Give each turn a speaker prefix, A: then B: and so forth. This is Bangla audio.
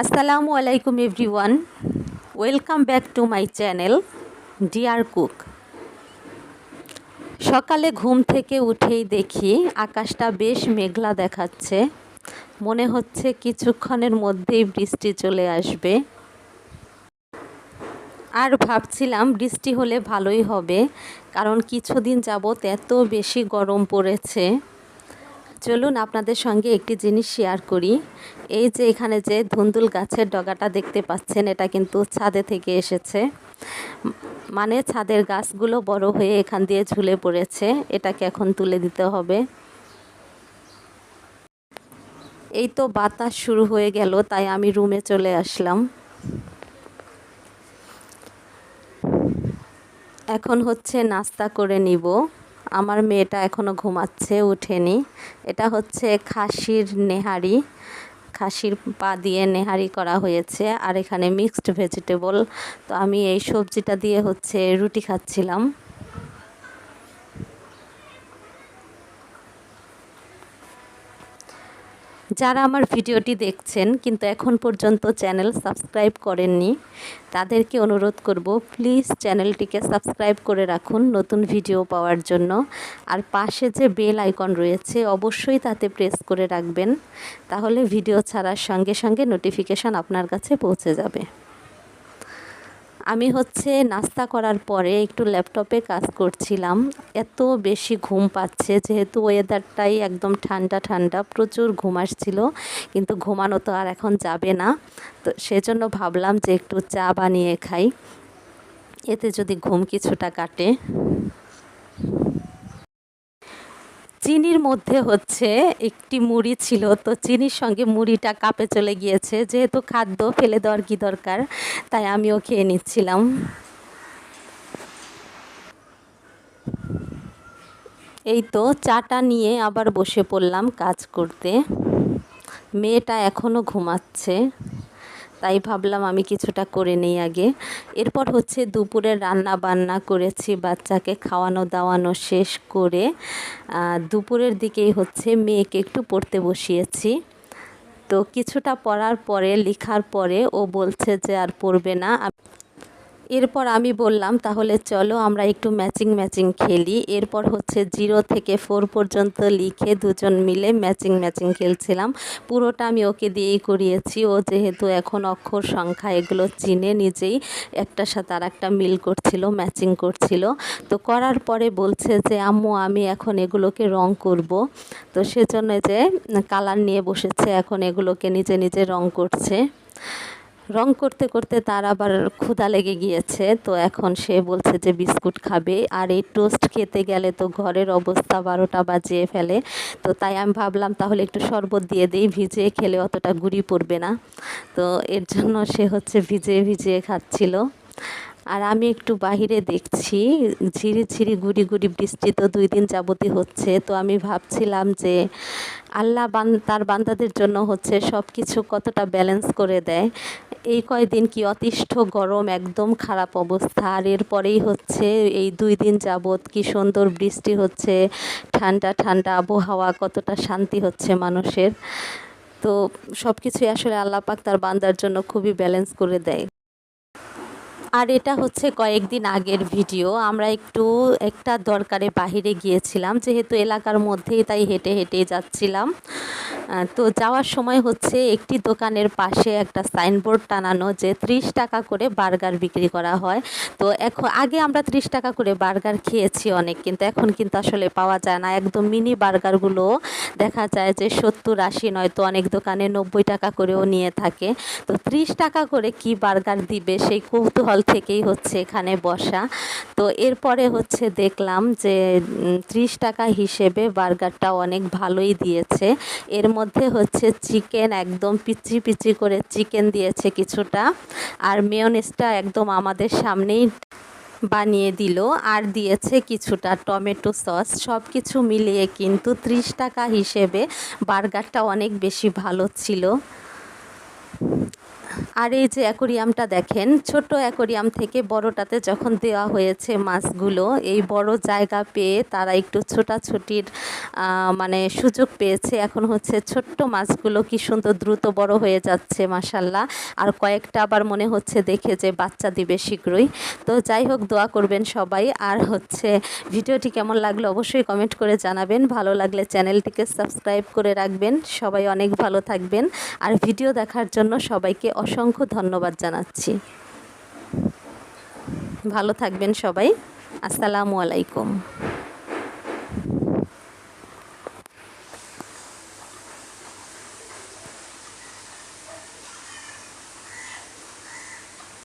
A: আসসালামু আলাইকুম everyone. Welcome back to my channel, dear cook. সকালে ঘুম থেকে উঠেই দেখি আকাশটা বেশ মেঘলা দেখাচ্ছে। মনে হচ্ছে কিছুক্ষণের মধ্যেই বৃষ্টি চলে আসবে। আর ভাবছিলাম বৃষ্টি হলে ভালোই হবে, কারণ কিছুদিন যাবৎ এত বেশি গরম পড়েছে। চলুন আপনাদের সঙ্গে একটি জিনিস শেয়ার করি। এই যে এখানে যে ধুন্দুল গাছের ডগাটা দেখতে পাচ্ছেন, এটা কিন্তু ছাদে থেকে এসেছে। মানে ছাদের গাছগুলো বড় হয়ে এখান দিয়ে ঝুলে পড়েছে, এটাকে এখন তুলে দিতে হবে। এই তো বাতাস শুরু হয়ে গেল, তাই আমি রুমে চলে আসলাম। এখন হচ্ছে নাস্তা করে নিব। আমার মেয়েটা এখনও ঘুমাচ্ছে, উঠেনি। এটা হচ্ছে খাসির নেহারি। খাসির পা দিয়ে নেহারি করা হয়েছে আর এখানে মিক্সড ভেজিটেবল তো আমি এই সবজিটা দিয়ে হচ্ছে রুটি খাচ্ছিলাম। যারা আমার ভিডিওটি দেখছেন কিন্তু এখন পর্যন্ত চ্যানেল সাবস্ক্রাইব করেননি, তাদেরকে অনুরোধ করব প্লিজ চ্যানেলটিকে সাবস্ক্রাইব করে রাখুন নতুন ভিডিও পাওয়ার জন্য। আর পাশে যে বেল আইকন রয়েছে অবশ্যই তাতে প্রেস করে রাখবেন, তাহলে ভিডিও ছাড়ার সঙ্গে সঙ্গে নোটিফিকেশান আপনার কাছে পৌঁছে যাবে। আমি হচ্ছে নাস্তা করার পরে একটু ল্যাপটপে কাজ করছিলাম। এত বেশি ঘুম পাচ্ছে, যেহেতু ওয়েদারটাই একদম ঠান্ডা ঠান্ডা, প্রচুর ঘুম আসছিল, কিন্তু ঘুমানো তো আর এখন যাবে না। তো সেজন্য ভাবলাম যে একটু চা বানিয়ে খাই, এতে যদি ঘুম কিছুটা কাটে। চিনির মধ্যে হচ্ছে একটি মুড়ি ছিল। তো চিনির সঙ্গে মুড়িটা কাপে চলে গিয়েছে। যেহেতু খাদ্য ফেলে দেওয়ার কি দরকার, তাই আমিও খেয়ে নিচ্ছিলাম। এই তো চাটা নিয়ে আবার বসে পড়লাম কাজ করতে। মেয়েটা এখনও ঘুমাচ্ছে। তাই ভাবলাম আমি কিছুটা করে নেই আগে। এরপর হচ্ছে দুপুরে রান্না বান্না করেছি বাচ্চাকে খাওয়ানো দাওয়ানো শেষ করে। দুপুরের দিকেই হচ্ছে মেয়েকে একটু পড়তে বসিয়েছি। তো কিছুটা পড়ার পরে, লেখার পরে ও বলছে যে আর পড়বে না। এরপর আমি বললাম, তাহলে চলো আমরা একটু ম্যাচিং ম্যাচিং খেলি। এরপর হচ্ছে জিরো থেকে ফোর পর্যন্ত লিখে দুজন মিলে ম্যাচিং ম্যাচিং খেলছিলাম। পুরোটা আমি ওকে দিয়েই করিয়েছি। ও যেহেতু এখন অক্ষর সংখ্যা এগুলো চিনে নিজেই একটার সাথে আর একটা মিল করছিল, ম্যাচিং করছিল। তো করার পরে বলছে যে, আম্মু, আমি এখন এগুলোকে রং করব। তো সেজন্য যে, কালার নিয়ে বসেছে, এখন এগুলোকে নিজে নিজে রং করছে। রং করতে করতে তার আবার ক্ষুধা লেগে গিয়েছে। তো এখন সে বলছে যে বিস্কুট খাবে। আর এই টোস্ট খেতে গেলে তো ঘরের অবস্থা বারোটা বাজিয়ে ফেলে। তো তাই আমি ভাবলাম তাহলে একটু শরবত দিয়ে দিই। ভিজিয়ে খেলে অতটা গুড়ি পড়বে না। তো এর জন্য সে হচ্ছে ভিজিয়ে ভিজিয়ে খাচ্ছিল। আর আমি একটু বাহিরে দেখছি, ঝিরি ঝিরি গুড়ি গুড়ি বৃষ্টি তো দুই দিন যাবতই হচ্ছে, তো আমি ভাবছিলাম যে আল্লাহ বান, তার বান্দাদের জন্য হচ্ছে সব কিছু কতটা ব্যালেন্স করে দেয়। এই কয়দিন কি অতিষ্ঠ, গরম, একদম খারাপ অবস্থা। আর এরপরেই হচ্ছে এই দুই দিন যাবৎ কি সুন্দর বৃষ্টি হচ্ছে, ঠান্ডা ঠান্ডা আবহাওয়া কতটা শান্তি হচ্ছে মানুষের। তো সব কিছুই আসলে আল্লাপাক তার বান্দার জন্য খুবই ব্যালেন্স করে দেয়। আর এটা হচ্ছে কয়েকদিন আগের ভিডিও। আমরা একটু একটা দরকারে বাহিরে গিয়েছিলাম, যেহেতু এলাকার মধ্যেই তাই হেঁটে হেঁটে যাচ্ছিলাম। তো যাওয়ার সময় হচ্ছে একটি দোকানের পাশে একটা সাইনবোর্ড টানানো যে ত্রিশ টাকা করে বার্গার বিক্রি করা হয়। তো এখন আগে আমরা ত্রিশ টাকা করে বার্গার খেয়েছি অনেক, কিন্তু এখন কিন্তু আসলে পাওয়া যায় না। একদম মিনি বার্গারগুলো দেখা যায় যে সত্তর, আশি নয়তো অনেক দোকানে নব্বই টাকা করেও নিয়ে থাকে। তো ত্রিশ টাকা করে কি বার্গার দিবে সেই কৌতূহল থেকেই হচ্ছে এখানে বসা। তো এরপরে হচ্ছে দেখলাম যে ত্রিশ টাকা হিসেবে বার্গারটা অনেক ভালোই দিয়েছে। এর মধ্যে হচ্ছে চিকেন একদম পিচি পিচি করে চিকেন দিয়েছে কিছুটা। আর মেয়নেসটা একদম আমাদের সামনেই বানিয়ে দিল আর দিয়েছে কিছুটা টমেটো সস। সব কিছু মিলিয়ে কিন্তু ত্রিশ টাকা হিসেবে বার্গারটা অনেক বেশি ভালো ছিল। আর এই যে অ্যাকোরিয়ামটা দেখেন ছোট অ্যাকোরিয়াম থেকে বড়টাতে যখন দেওয়া হয়েছে মাছগুলো, এই বড় জায়গা পেয়ে তারা একটু ছোটাছুটির মানে সুযোগ পেয়েছে। এখন হচ্ছে ছোট্ট মাছগুলো কি সুন্দর দ্রুত বড় হয়ে যাচ্ছে মাসাল্লাহ আর কয়েকটা আবার মনে হচ্ছে দেখে যে বাচ্চা দিবে শীঘ্রই। তো যাই হোক, দোয়া করবেন সবাই। আর হচ্ছে ভিডিওটি কেমন লাগল অবশ্যই কমেন্ট করে জানাবেন। ভালো লাগলে চ্যানেলটিকে সাবস্ক্রাইব করে রাখবেন। সবাই অনেক ভালো থাকবেন। আর ভিডিও দেখার জন্য সবাইকে অসংখ্য ধন্যবাদ জানাচ্ছি। ভালো থাকবেন সবাই। আসসালামু আলাইকুম।